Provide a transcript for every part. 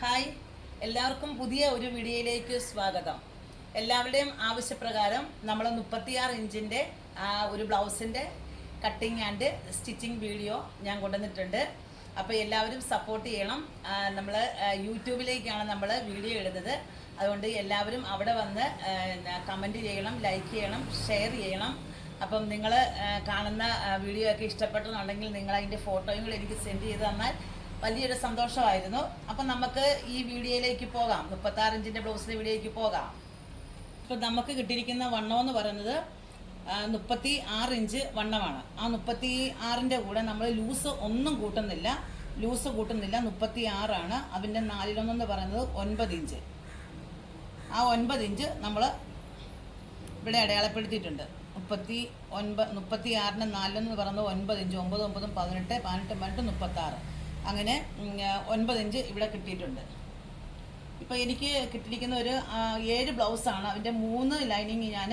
Hi. എല്ലാവർക്കും പുതിയ ഒരു വീഡിയോയിലേക്ക് സ്വാഗതം. എല്ലാവരുടെയും ആവശ്യപ്രകാരം നമ്മൾ മുപ്പത്തിയാറ് ഇഞ്ചിന്റെ ഒരു ബ്ലൗസിന്റെ കട്ടിങ് ആൻഡ് സ്റ്റിച്ചിങ് വീഡിയോ ഞാൻ കൊണ്ടുവന്നിട്ടുണ്ട്. അപ്പോൾ എല്ലാവരും സപ്പോർട്ട് ചെയ്യണം. നമ്മൾ യൂട്യൂബിലേക്കാണ് നമ്മൾ വീഡിയോ ഇടുന്നത്. അതുകൊണ്ട് എല്ലാവരും അവിടെ വന്ന് കമന്റ് ചെയ്യണം ലൈക്ക് ചെയ്യണം ഷെയർ ചെയ്യണം. അപ്പം നിങ്ങൾ കാണുന്ന വീഡിയോ ഒക്കെ ഇഷ്ടപ്പെട്ടെന്നുണ്ടെങ്കിൽ നിങ്ങൾ അതിന്റെ ഫോട്ടോയും കൂടെ എനിക്ക് സെൻഡ് ചെയ്ത് തന്നാൽ വലിയൊരു സന്തോഷമായിരുന്നു. അപ്പം നമുക്ക് ഈ വീഡിയോയിലേക്ക് പോകാം. മുപ്പത്താറ് ഇഞ്ചിന്റെ ബ്ലൗസിന്റെ വീഡിയോയിലേക്ക് പോകാം. ഇപ്പം നമുക്ക് കിട്ടിയിരിക്കുന്ന വണ്ണം എന്ന് പറയുന്നത് മുപ്പത്തി ആറ് ഇഞ്ച് വണ്ണമാണ്. ആ മുപ്പത്തി ആറിന്റെ കൂടെ നമ്മൾ ലൂസ് ഒന്നും കൂട്ടുന്നില്ല. ലൂസ് കൂട്ടുന്നില്ല. മുപ്പത്തി ആറാണ് അതിന്റെ നാലിലൊന്നെന്ന് പറയുന്നത് ഒൻപത് ഇഞ്ച് ആ ഒൻപത് ഇഞ്ച് നമ്മൾ ഇവിടെ അടയാളപ്പെടുത്തിയിട്ടുണ്ട്. മുപ്പത്തി ഒൻപത് മുപ്പത്തി ആറിന്റെ നാലിലെന്ന് പറയുന്നത് ഒൻപത് ഇഞ്ച് ഒമ്പത് ഒമ്പതും പതിനെട്ട് പതിനെട്ട് പതിനെട്ട് മുപ്പത്താറ്. അങ്ങനെ ഒൻപത് ഇഞ്ച് ഇവിടെ കിട്ടിയിട്ടുണ്ട്. ഇപ്പോൾ എനിക്ക് കിട്ടിയിരിക്കുന്ന ഒരു ഏഴ് ബ്ലൗസാണ്. അതിന്റെ മൂന്ന് ലൈനിങ് ഞാൻ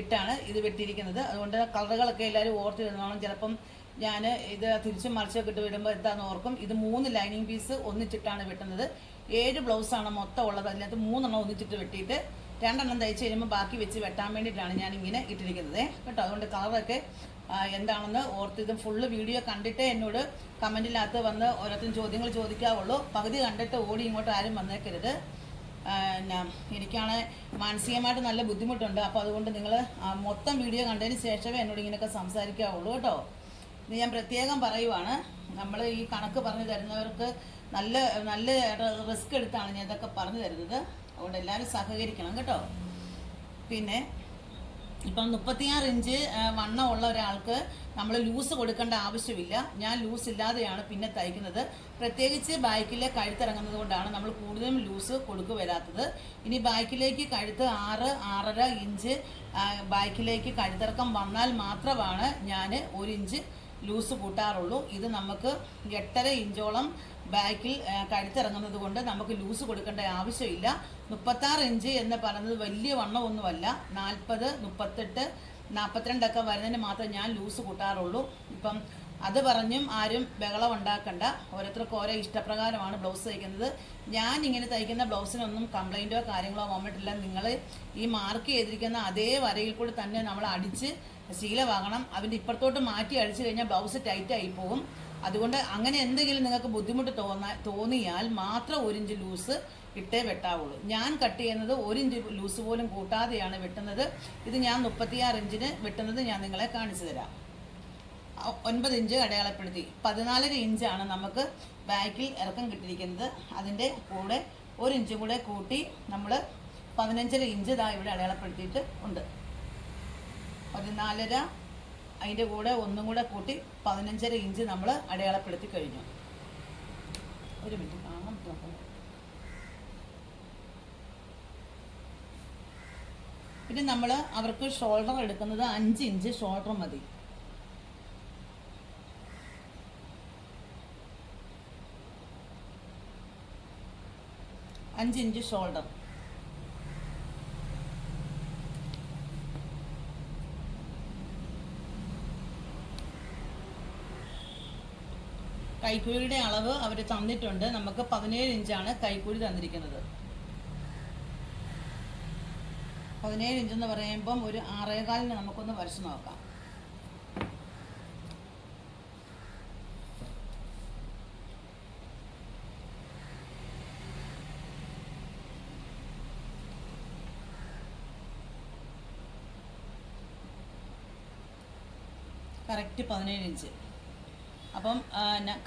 ഇട്ടാണ് ഇത് വെട്ടിയിരിക്കുന്നത്. അതുകൊണ്ട് കളറുകളൊക്കെ എല്ലാവരും ഓർത്ത് വരുന്നതാണ് ചിലപ്പം ഞാൻ ഇത് തിരിച്ചും മറിച്ചൊക്കെ ഇട്ട് വിടുമ്പോൾ എന്താണെന്ന് ഓർക്കും. ഇത് മൂന്ന് ലൈനിങ് പീസ് ഒന്നിച്ചിട്ടാണ് വെട്ടുന്നത്. ഏഴ് ബ്ലൗസാണ് മൊത്തം ഉള്ളത്. അതിനകത്ത് മൂന്നെണ്ണം ഒന്നിച്ചിട്ട് വെട്ടിയിട്ട് രണ്ടെണ്ണം തയ്ച്ച് കഴിയുമ്പോൾ ബാക്കി വെച്ച് വെട്ടാൻ വേണ്ടിയിട്ടാണ് ഞാൻ ഇങ്ങനെ ഇട്ടിരിക്കുന്നത്. കേട്ടോ? അതുകൊണ്ട് കളറൊക്കെ എന്താണെന്ന് ഓർത്ത് ഇത് ഫുള്ള് വീഡിയോ കണ്ടിട്ടേ എന്നോട് കമന്റിനകത്ത് വന്ന് ഓരോരുത്തരും ചോദ്യങ്ങൾ ചോദിക്കാവുള്ളൂ. പകുതി കണ്ടിട്ട് ഓടി ഇങ്ങോട്ട് ആരും വന്നേക്കരുത്. പിന്നെ എനിക്കാണ് മാനസികമായിട്ട് നല്ല ബുദ്ധിമുട്ടുണ്ട്. അപ്പോൾ അതുകൊണ്ട് നിങ്ങൾ മൊത്തം വീഡിയോ കണ്ടതിന് ശേഷമേ എന്നോട് ഇങ്ങനെയൊക്കെ സംസാരിക്കാവുള്ളൂ കേട്ടോ. ഇത് ഞാൻ പ്രത്യേകം പറയുവാണ്. നമ്മൾ ഈ കണക്ക് പറഞ്ഞു തരുന്നവർക്ക് നല്ല നല്ല റിസ്ക് എടുത്താണ് ഞാൻ ഇതൊക്കെ പറഞ്ഞു തരുന്നത്. അതുകൊണ്ട് എല്ലാവരും സഹകരിക്കണം കേട്ടോ. പിന്നെ ഇപ്പം മുപ്പത്തിയാറ് ഇഞ്ച് വണ്ണം ഉള്ള ഒരാൾക്ക് നമ്മൾ ലൂസ് കൊടുക്കേണ്ട ആവശ്യമില്ല. ഞാൻ ലൂസ് ഇല്ലാതെയാണ് പിന്നെ തയ്ക്കുന്നത്. പ്രത്യേകിച്ച് ബാക്കിലെ കഴുത്തിറങ്ങുന്നത് കൊണ്ടാണ് നമ്മൾ കൂടുതലും ലൂസ് കൊടുക്കു വരാത്തത്. ഇനി ബാക്കിലേക്ക് കഴുത്ത് ആറ് ആറര ഇഞ്ച് ബാക്കിലേക്ക് കഴുത്തിറക്കം വന്നാൽ മാത്രമാണ് ഞാൻ ഒരു ഇഞ്ച് ലൂസ് കൂട്ടാറുള്ളൂ. ഇത് നമുക്ക് എട്ടര ഇഞ്ചോളം ബാക്കിൽ കഴുത്തിറങ്ങുന്നത് കൊണ്ട് നമുക്ക് ലൂസ് കൊടുക്കേണ്ട ആവശ്യമില്ല. മുപ്പത്താറ് ഇഞ്ച് എന്ന് പറയുന്നത് വലിയ വണ്ണമൊന്നുമല്ല. നാൽപ്പത് മുപ്പത്തെട്ട് നാൽപ്പത്തിരണ്ടൊക്കെ വരുന്നതിന് മാത്രമേ ഞാൻ ലൂസ് കൂട്ടാറുള്ളൂ. ഇപ്പം അത് പറഞ്ഞും ആരും ബഹളം ഉണ്ടാക്കണ്ട. ഓരോരുത്തർക്കും ഓരോ ഇഷ്ടപ്രകാരമാണ് ബ്ലൗസ് തയ്ക്കുന്നത്. ഞാൻ ഇങ്ങനെ തയ്ക്കുന്ന ബ്ലൗസിനൊന്നും കംപ്ലൈന്റോ കാര്യങ്ങളോ വന്നിട്ടില്ല. നിങ്ങൾ ഈ മാർക്ക് ചെയ്തിരിക്കുന്ന അതേ വരയിൽ കൂടി തന്നെ നമ്മൾ അടിച്ച് ശീലമാകണം. അതിന്റെ ഇപ്പുറത്തോട്ട് മാറ്റി അടിച്ചു കഴിഞ്ഞാൽ ബ്ലൗസ് ടൈറ്റായി പോകും. അതുകൊണ്ട് അങ്ങനെ എന്തെങ്കിലും നിങ്ങൾക്ക് ബുദ്ധിമുട്ട് തോന്നാ തോന്നിയാൽ മാത്രം ഒരു ഇഞ്ച് ലൂസ് ഇട്ടേ വെട്ടാവുള്ളൂ. ഞാൻ കട്ട് ചെയ്യുന്നത് ഒരു ഇഞ്ച് ലൂസ് പോലും കൂട്ടാതെയാണ് വെട്ടുന്നത്. ഇത് ഞാൻ മുപ്പത്തിയാറ് ഇഞ്ചിന് വെട്ടുന്നത് ഞാൻ നിങ്ങളെ കാണിച്ചു തരാം. ഒൻപത് ഇഞ്ച് അടയാളപ്പെടുത്തി. പതിനാലര ഇഞ്ചാണ് നമുക്ക് ബാക്കിൽ ഇറക്കം കിട്ടിയിരിക്കുന്നത്. അതിന്റെ കൂടെ ഒരു ഇഞ്ചും കൂടെ കൂട്ടി നമ്മൾ പതിനഞ്ചര ഇഞ്ച് ഇതാ ഇവിടെ അടയാളപ്പെടുത്തിയിട്ട് ഉണ്ട്. പതിനാലര അതിന്റെ കൂടെ ഒന്നും കൂടെ കൂട്ടി പതിനഞ്ചര ഇഞ്ച് നമ്മൾ അടയാളപ്പെടുത്തി കഴിഞ്ഞു. ഒരു മിനിറ്റ് കാണാം നോക്കാം. പിന്നെ നമ്മൾ അവർക്ക് ഷോൾഡർ എടുക്കുന്നത് അഞ്ച് ഇഞ്ച് ഷോൾഡർ മതി. അഞ്ച് ഇഞ്ച് ഷോൾഡർ കൈക്കുഴിയുടെ അളവ് അവർ തന്നിട്ടുണ്ട്. നമുക്ക് പതിനേഴ് ഇഞ്ചാണ് കൈക്കൂലി തന്നിരിക്കുന്നത്. പതിനേഴ് ഇഞ്ച് എന്ന് പറയുമ്പം ഒരു ആറേകാലിന് നമുക്കൊന്ന് വരച്ച് നോക്കാം. കറക്റ്റ് പതിനേഴ് ഇഞ്ച്. അപ്പം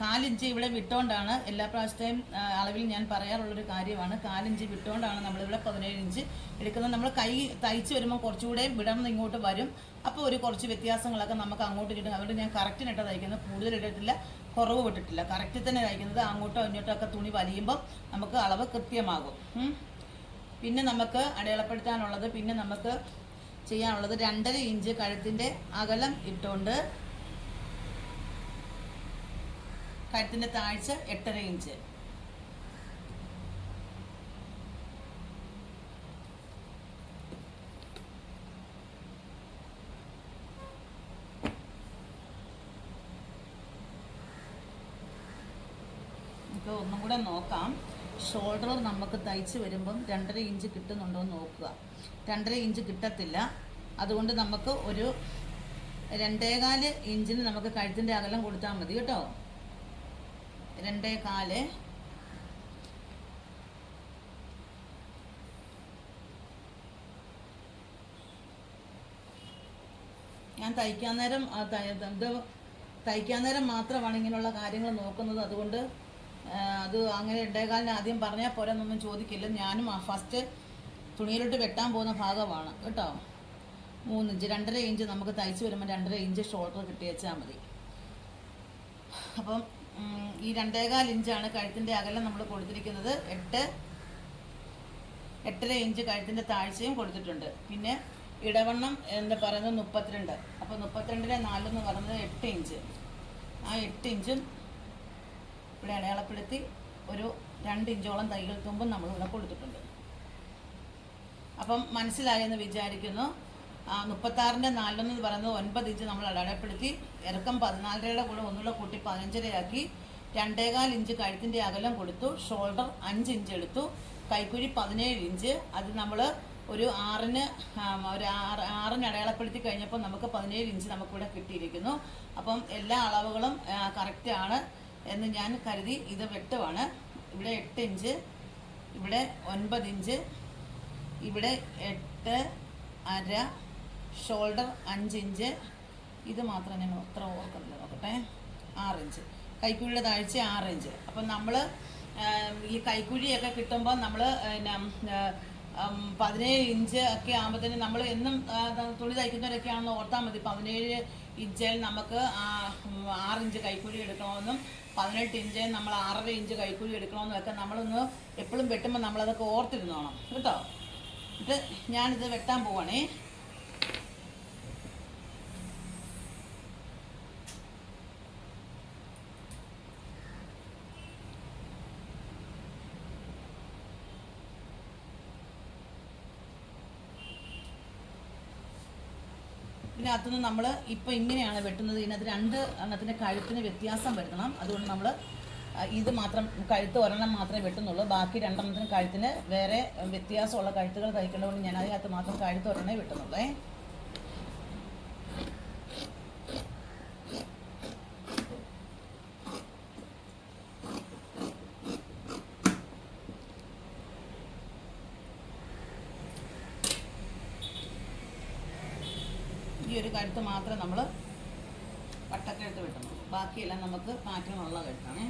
കാലിഞ്ചി ഇവിടെ വിട്ടുകൊണ്ടാണ് എല്ലാ പ്രാവശ്യത്തെയും അളവിൽ ഞാൻ പറയാറുള്ളൊരു കാര്യമാണ്. കാലിഞ്ചി വിട്ടുകൊണ്ടാണ് നമ്മളിവിടെ പതിനേഴ് ഇഞ്ച് എടുക്കുന്നത്. നമ്മൾ കൈ തയ്ച്ച് വരുമ്പോൾ കുറച്ചുകൂടെ വിടർന്ന് ഇങ്ങോട്ട് വരും. അപ്പോൾ ഒരു കുറച്ച് വ്യത്യാസങ്ങളൊക്കെ നമുക്ക് അങ്ങോട്ട് കിട്ടും അതുകൊണ്ട് ഞാൻ കറക്റ്റിനിട്ട് തയ്ക്കുന്നത്. കൂടുതൽ ഇട്ടിട്ടില്ല കുറവ് വിട്ടിട്ടില്ല. കറക്റ്റിൽ തന്നെ തയ്ക്കുന്നത്. അങ്ങോട്ടോ ഇങ്ങോട്ടോ ഒക്കെ തുണി വലിയുമ്പോൾ നമുക്ക് അളവ് കൃത്യമാകും. പിന്നെ നമുക്ക് അടയാളപ്പെടുത്താനുള്ളത് പിന്നെ നമുക്ക് ചെയ്യാനുള്ളത് രണ്ടര ഇഞ്ച് കഴുത്തിന്റെ അകലം ഇട്ടുകൊണ്ട് കഴുത്തിന്റെ താഴ്ച എട്ടര ഇഞ്ച്. നമുക്ക് ഒന്നും കൂടെ നോക്കാം. ഷോൾഡർ നമുക്ക് തയ്ച്ച് വരുമ്പം രണ്ടര ഇഞ്ച് കിട്ടുന്നുണ്ടോ എന്ന് നോക്കുക. രണ്ടര ഇഞ്ച് കിട്ടത്തില്ല. അതുകൊണ്ട് നമുക്ക് ഒരു രണ്ടേകാൽ ഇഞ്ചിന് നമുക്ക് കഴുത്തിന്റെ അകലം കൊടുത്താൽ മതി കേട്ടോ. രണ്ടേകാൽ ഞാൻ തയ്ക്കാൻ നേരം ഇത് തയ്ക്കാൻ നേരം മാത്രമാണ് ഇങ്ങനെയുള്ള കാര്യങ്ങൾ നോക്കുന്നത്. അതുകൊണ്ട് അത് അങ്ങനെ ഇടേകാലിന് ആദ്യം പറഞ്ഞാൽ പോരെന്നൊന്നും ചോദിക്കില്ല. ഞാനും ഫസ്റ്റ് തുണിയിലോട്ട് വെട്ടാൻ പോകുന്ന ഭാഗമാണ്. കേട്ടോ? മൂന്ന് ഇഞ്ച് രണ്ടര ഇഞ്ച് നമുക്ക് തയ്ച്ച് വരുമ്പോൾ രണ്ടര ഇഞ്ച് ഷോൾഡർ കിട്ടി വെച്ചാൽ മതി. അപ്പം ഈ രണ്ടേകാൽ ഇഞ്ചാണ് കഴുത്തിന്റെ അകലം നമ്മൾ കൊടുത്തിരിക്കുന്നത്. എട്ട് എട്ടര ഇഞ്ച് കഴുത്തിന്റെ താഴ്ചയും കൊടുത്തിട്ടുണ്ട്. പിന്നെ ഇടവണ്ണം എന്ന് പറയുന്നത് മുപ്പത്തിരണ്ട്. അപ്പോൾ മുപ്പത്തിരണ്ടിലെ നാലെന്ന് പറയുന്നത് എട്ട് ഇഞ്ച്. ആ എട്ട് ഇഞ്ചും ഇവിടെ അടയാളപ്പെടുത്തി ഒരു രണ്ട് ഇഞ്ചോളം തൈകൾ തുമ്പും നമ്മളിവിടെ കൊടുത്തിട്ടുണ്ട്. അപ്പം മനസ്സിലായെന്ന് വിചാരിക്കുന്നു. മുപ്പത്താറിന്റെ നാലിലൊന്ന് പറയുന്നത് ഒൻപത് ഇഞ്ച് നമ്മൾ അടയാളപ്പെടുത്തി. ഇറക്കം പതിനാലരയുടെ കൂടെ ഒന്നുള്ള കൂട്ടി പതിനഞ്ചരയാക്കി. രണ്ടേകാൽ ഇഞ്ച് കഴുത്തിന്റെ അകലം കൊടുത്തു. ഷോൾഡർ അഞ്ച് ഇഞ്ച് എടുത്തു. കൈക്കുഴി പതിനേഴ് ഇഞ്ച്. അത് നമ്മൾ ഒരു ആറിന് ഒരു ആറ് ആറിന് അടയാളപ്പെടുത്തി കഴിഞ്ഞപ്പോൾ നമുക്ക് പതിനേഴ് ഇഞ്ച് നമുക്കിവിടെ കിട്ടിയിരിക്കുന്നു. അപ്പം എല്ലാ അളവുകളും കറക്റ്റ് ആണ് എന്ന് ഞാൻ കരുതി ഇത് വെട്ടുവാണ്. ഇവിടെ എട്ട് ഇഞ്ച് ഇവിടെ ഒൻപത് ഇഞ്ച് ഇവിടെ എട്ട് അര ഷോൾഡർ അഞ്ച് ഇഞ്ച് ഇത് മാത്രം ഞാൻ അത്ര ഓർക്കുന്നില്ല. നോക്കട്ടെ. ആറ് ഇഞ്ച് കൈക്കുഴിയുടെ താഴ്ച ആറ് ഇഞ്ച് അപ്പം നമ്മൾ ഈ കൈക്കുഴിയൊക്കെ കിട്ടുമ്പോൾ നമ്മൾ പിന്നെ പതിനേഴ് ഇഞ്ച് ഒക്കെ ആകുമ്പോഴത്തേന് നമ്മൾ എന്നും തുണി തയ്ക്കുന്നവരൊക്കെ ആണെന്ന് ഓർത്താൽ മതി. പതിനേഴ് ഇഞ്ചിൽ നമുക്ക് ആറ് ഇഞ്ച് കൈക്കുഴി എടുക്കണമെന്നും പതിനെട്ട് ഇഞ്ച് നമ്മൾ ആറര ഇഞ്ച് കൈക്കുഴി എടുക്കണമെന്നൊക്കെ നമ്മളൊന്ന് എപ്പോഴും വെട്ടുമ്പോൾ നമ്മളതൊക്കെ ഓർത്തിരുന്നോണം. കേട്ടോ? എന്നിട്ട് ഞാനിത് വെട്ടാൻ പോവാണേ. ഇതിനകത്തുനിന്ന് നമ്മൾ ഇപ്പോൾ ഇങ്ങനെയാണ് വെട്ടുന്നത്. ഇതിനകത്ത് രണ്ട് എണ്ണത്തിന്റെ കഴുത്തിന് വ്യത്യാസം വരുത്തണം. അതുകൊണ്ട് നമ്മൾ ഇത് മാത്രം കഴുത്ത് ഒരെണ്ണം മാത്രമേ വെട്ടുന്നുള്ളൂ. ബാക്കി രണ്ടെണ്ണത്തിന് കഴുത്തിന് വേറെ വ്യത്യാസമുള്ള കഴുത്തുകൾ തയ്ക്കേണ്ടതുകൊണ്ട് ഞാൻ അതിനകത്ത് മാത്രം കഴുത്ത് ഒരെണ്ണേ വെട്ടുന്നുള്ളേ ഈ ഒരു കഴുത്ത് മാത്രം നമ്മൾ വട്ടക്കഴുത്ത് വെട്ടുന്നുള്ളൂ ബാക്കിയെല്ലാം നമുക്ക് മാറ്റമുള്ള കഴുത്താണ്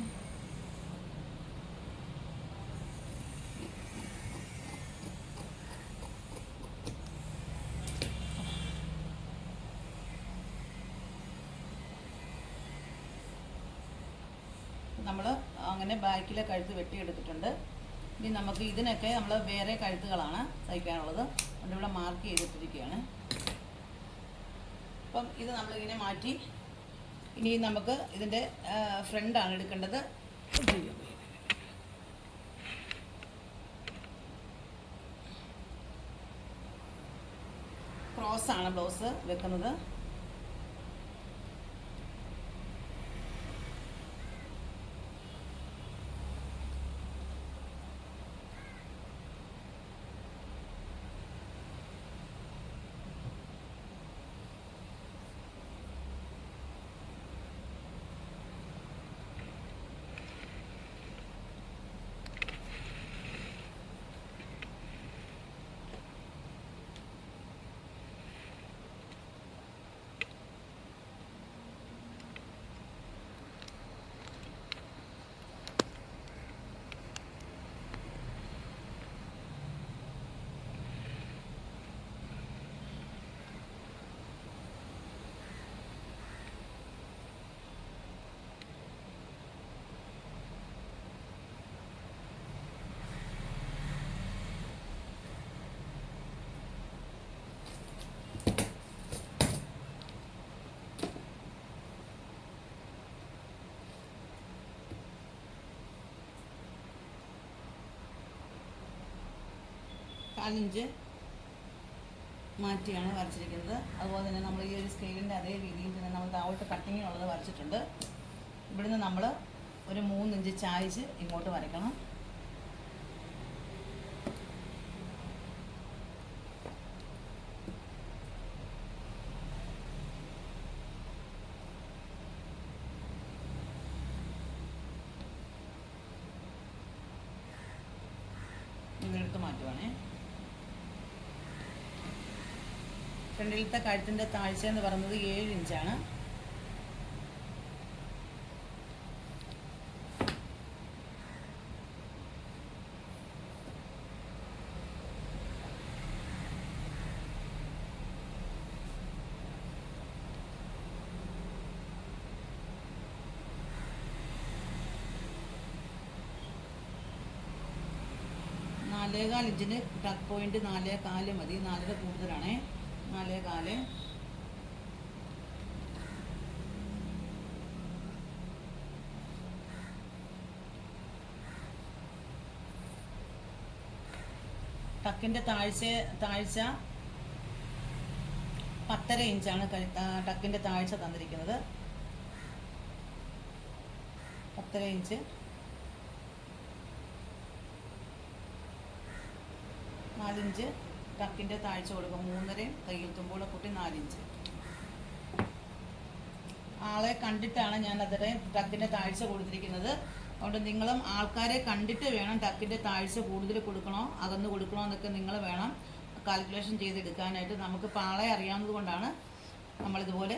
നമ്മൾ അങ്ങനെ ബാക്കിലെ കഴുത്ത് വെട്ടിയെടുത്തിട്ടുണ്ട്. ഇനി നമുക്ക് ഇതിനൊക്കെ നമ്മൾ വേറെ കഴുത്തുകളാണ് തയ്ക്കാനുള്ളത്. അതുകൊണ്ട് ഇവിടെ മാർക്ക് ചെയ്തിട്ടിരിക്കുകയാണ്. അപ്പം ഇത് നമ്മളിങ്ങനെ മാറ്റി ഇനി നമുക്ക് ഇതിന്റെ ഫ്രണ്ടാണ് എടുക്കേണ്ടത്. ക്രോസാണ് ബ്ലൗസ് വെക്കുന്നത്. കാലിഞ്ച് മാറ്റിയാണ് വരച്ചിരിക്കുന്നത്. അതുപോലെ തന്നെ നമ്മൾ ഈ ഒരു സ്കെയിലിന്റെ അതേ രീതിയിൽ തന്നെ നമ്മൾ താഴോട്ട് കട്ടിങ്ങിനുള്ളത് വരച്ചിട്ടുണ്ട്. ഇവിടുന്ന് നമ്മൾ ഒരു മൂന്നിഞ്ച് ചായച്ച് ഇങ്ങോട്ട് വരയ്ക്കണം. ഫ്രണ്ടിലത്തെ കഴുത്തിന്റെ താഴ്ച എന്ന് പറയുന്നത് ഏഴ് ഇഞ്ചാണ്. നാലേകാൽ ഇഞ്ചിന് ടക്ക് പോയിന്റ് നാലേ കാൽ മതി. നാലര കൂടുതലാണേ. നാലേ കാൽ ടക്കിന്റെ താഴ്ച താഴ്ച പത്തര ഇഞ്ചാണ് ടക്കിന്റെ താഴ്ച തന്നിരിക്കുന്നത്. പത്തര ഇഞ്ച്. നാലിഞ്ച് ടക്കിന്റെ താഴ്ച കൊടുക്കും മൂന്നരയും കയ്യിൽ തുമ്പോടെ കൂട്ടി നാലിഞ്ച്. ആളെ കണ്ടിട്ടാണ് ഞാൻ അതിനെ ടക്കിന്റെ താഴ്ച കൊടുത്തിരിക്കുന്നത്. അതുകൊണ്ട് നിങ്ങളും ആൾക്കാരെ കണ്ടിട്ട് വേണം ടക്കിന്റെ താഴ്ച കൂടുതൽ കൊടുക്കണോ അകന്ന് കൊടുക്കണോ എന്നൊക്കെ നിങ്ങൾ വേണം കാൽക്കുലേഷൻ ചെയ്തെടുക്കാനായിട്ട്. നമുക്ക് പാളെ അറിയാവുന്നത് കൊണ്ടാണ് നമ്മളിതുപോലെ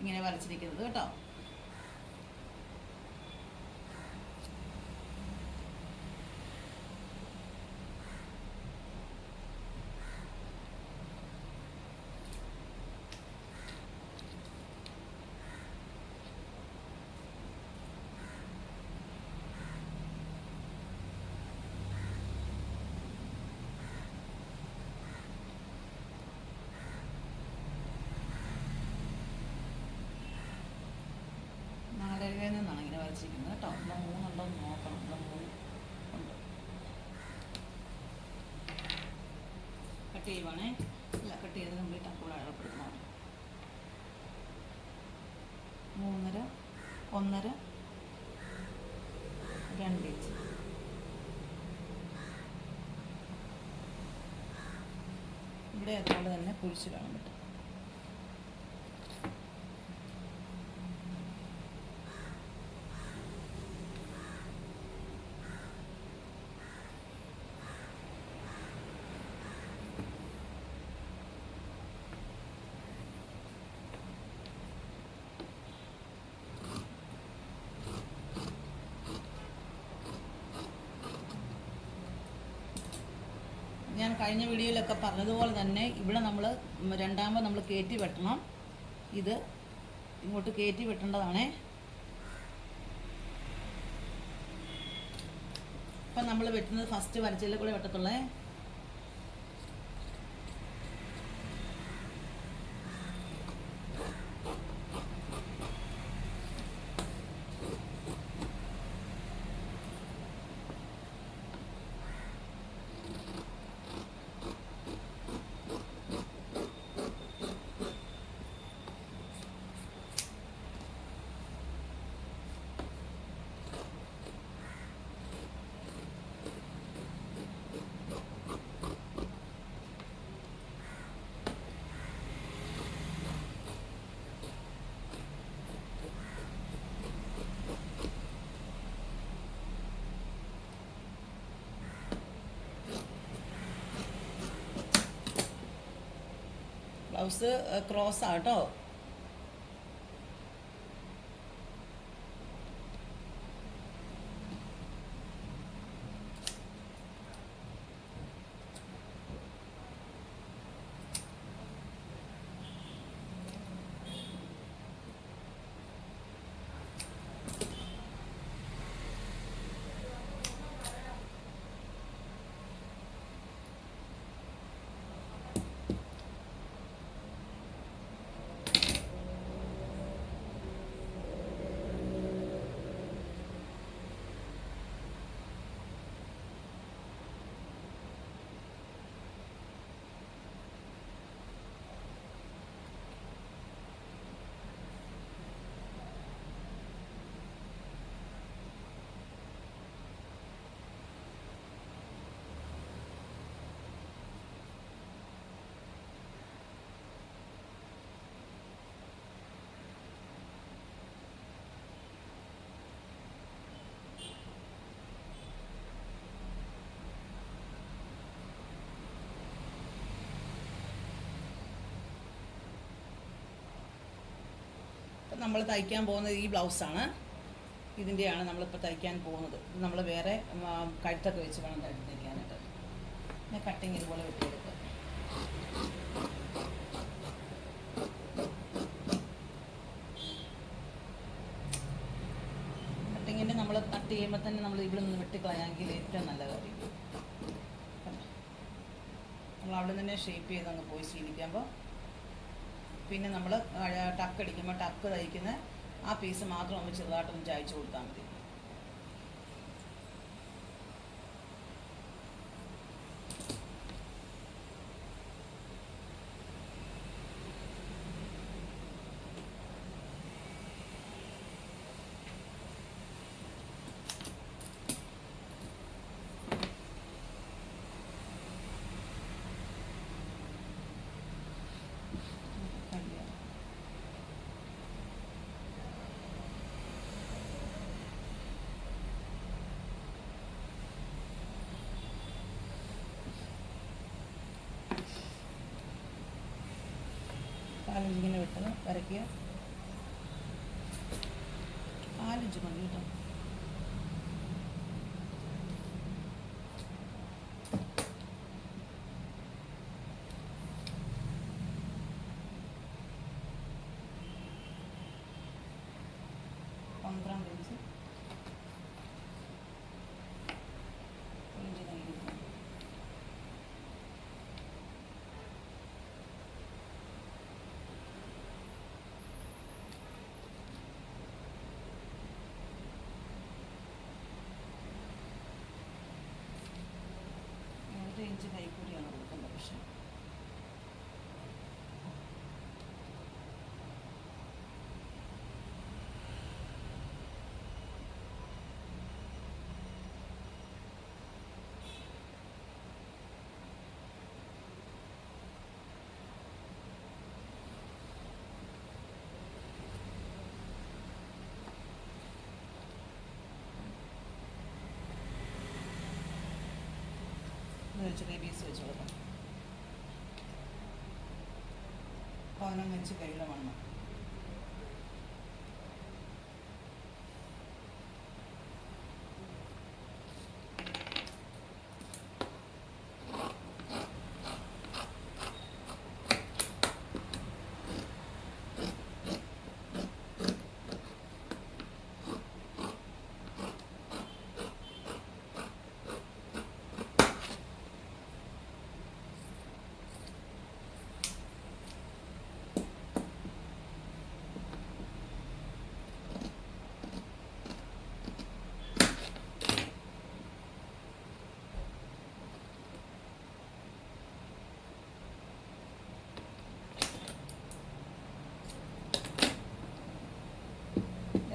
ഇങ്ങനെ വരച്ചിരിക്കുന്നത് കേട്ടോ നാലരയിൽ നിന്നാണ് ഇങ്ങനെ വരച്ചിരിക്കുന്നത് കേട്ടോ ഇവിടെ മൂന്നുണ്ടോ എന്ന് നോക്കണം ഇവിടെ മൂന്ന് ഉണ്ട് കട്ട് ചെയ്യുവാണേ. അല്ല കട്ട് ചെയ്ത് കംപ്ലീറ്റ് അപ്പോൾ അഴപ്പെടുത്തണം മൂന്നര ഒന്നര രണ്ട് ഇഞ്ച്. ഇവിടെ അതുപോലെ തന്നെ കുഴിച്ച് കാണാൻ പറ്റും ഞാൻ കഴിഞ്ഞ വീഡിയോയിലൊക്കെ പറഞ്ഞതുപോലെ തന്നെ ഇവിടെ നമ്മൾ രണ്ടാമത് നമ്മൾ കയറ്റി വെട്ടണം. ഇത് ഇങ്ങോട്ട് കയറ്റി വെട്ടേണ്ടതാണേ. ഇപ്പം നമ്മൾ വെട്ടുന്നത് ഫസ്റ്റ് വരച്ചതിൽ കൂടെ വെട്ടത്തുള്ളേ. ബ്ലൗസ് ക്രോസ് ആട്ടോ. നമ്മൾ തയ്ക്കാൻ പോകുന്നത് ഈ ബ്ലൗസാണ്. ഇതിന്റെയാണ് നമ്മളിപ്പോൾ തയ്ക്കാൻ പോകുന്നത്. നമ്മൾ വേറെ കഴുത്തൊക്കെ വെച്ച് വേണം തയ്ക്കാനായിട്ട്. പിന്നെ കട്ടിങ് ഇതുപോലെ വെട്ടിയെടുക്കുക. കട്ടിങ്ങിന്റെ നമ്മൾ കട്ട് ചെയ്യുമ്പോൾ തന്നെ നമ്മൾ ഇവിടെ നിന്ന് വെട്ടിക്കളയാമെങ്കിൽ ഏറ്റവും നല്ല കാര്യം. നമ്മൾ അവിടെ നിന്ന് തന്നെ ഷേപ്പ് ചെയ്ത് അങ്ങ് പോയി ശീലിക്കുമ്പോൾ പിന്നെ നമ്മൾ ടക്ക് അടിക്കുമ്പോൾ ടക്ക് തയ്ക്കുന്ന ആ പീസ് മാത്രം നമ്മൾ ചെറുതായിട്ടൊന്ന് ചായച്ചു കൊടുത്താൽ മതി. കാലഞ്ചിങ്ങനെ വിട്ടത് വരയ്ക്കുക. കാലഞ്ച് മതി കേട്ടോ പന്ത്രണ്ട് ഇഞ്ച് ഒരു ഇഞ്ച് നൽകിയിട്ടുണ്ട് ഒരു ഇഞ്ച് കൈക്കൂലിയാണ് കൊടുക്കേണ്ടത് പക്ഷേ കൈ പീസ് വെച്ച് കൊടുക്കണം. പതിനൊന്ന് വെച്ച് കയ്യിലെ മണ്ണ്.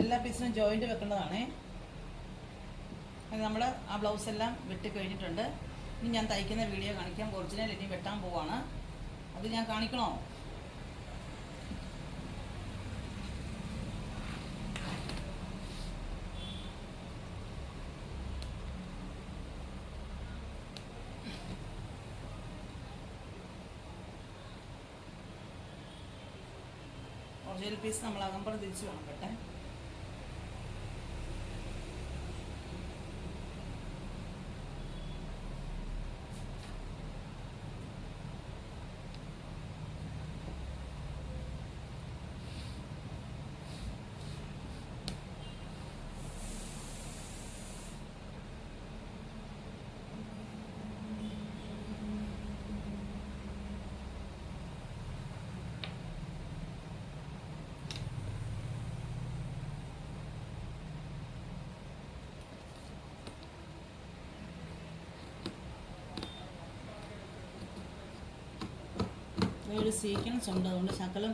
എല്ലാ പീസിനും ജോയിന്റ് വെക്കേണ്ടതാണേ നമ്മൾ ആ ബ്ലൗസ് എല്ലാം വെട്ടി കഴിഞ്ഞിട്ടുണ്ട്. ഇനി ഞാൻ തയ്ക്കുന്ന വീഡിയോ കാണിക്കാം. ഒറിജിനൽ ഇനി വെട്ടാൻ പോവാണ്. അത് ഞാൻ കാണിക്കണോ? ഒറിജിനൽ പീസ് നമ്മൾ അകമ്പറം തിരിച്ചു വേണം വെട്ടാൻ. ഒരു സീക്വൻസ് ഉണ്ട് അതുകൊണ്ട് ശകലം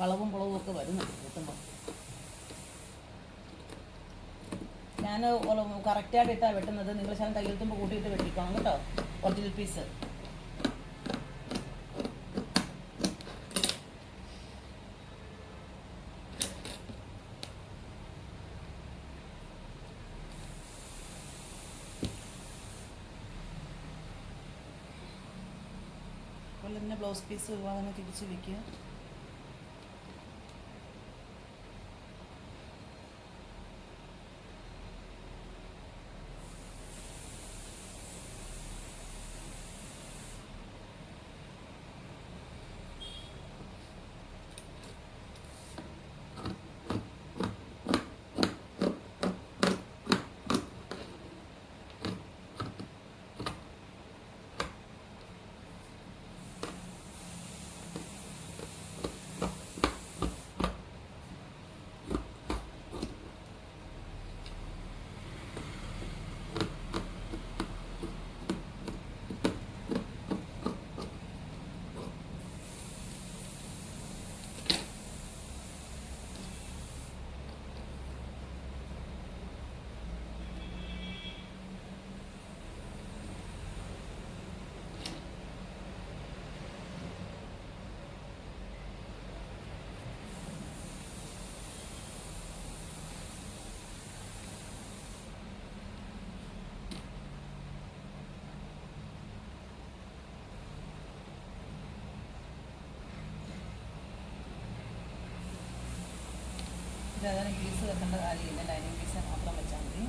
വളവും പുളവും ഒക്കെ വരുന്നുണ്ട് കിട്ടുമ്പോൾ ഞാൻ കറക്റ്റായിട്ട് ഇട്ടാണ് വെട്ടുന്നത്. നിങ്ങൾ ശകലം തയ്യൽത്തുമ്പോൾ കൂട്ടിയിട്ട് വെട്ടിക്കണം കേട്ടോ. ഒറിജിനൽ പീസ് അപ്പോൾ തന്നെ ബ്ലൗസ് പീസ് തന്നെ തിരിച്ച് വെക്കുക ഏതായാലും പീസ് വെക്കേണ്ട കാര്യമില്ല. ലൈനിങ് പീസ് മാത്രം വെച്ചാൽ മതി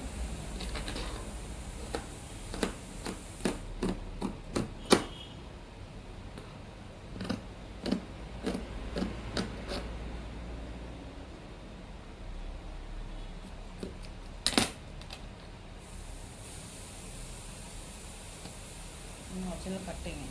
ഒറിജിനൽ കട്ടിങ്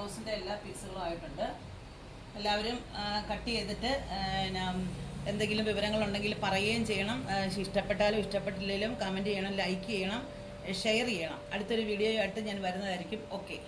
ബ്ലൗസിന്റെ എല്ലാ പീസുകളും ആയിട്ടുണ്ട്. എല്ലാവരും കട്ട് ചെയ്തിട്ട് എന്തെങ്കിലും വിവരങ്ങളുണ്ടെങ്കിൽ പറയുകയും ചെയ്യണം. ഇഷ്ടപ്പെട്ടാലും ഇഷ്ടപ്പെട്ടില്ലെങ്കിലും കമന്റ് ചെയ്യണം ലൈക്ക് ചെയ്യണം ഷെയർ ചെയ്യണം. അടുത്തൊരു വീഡിയോ ആയിട്ട് ഞാൻ വരുന്നതായിരിക്കും. ഓക്കെ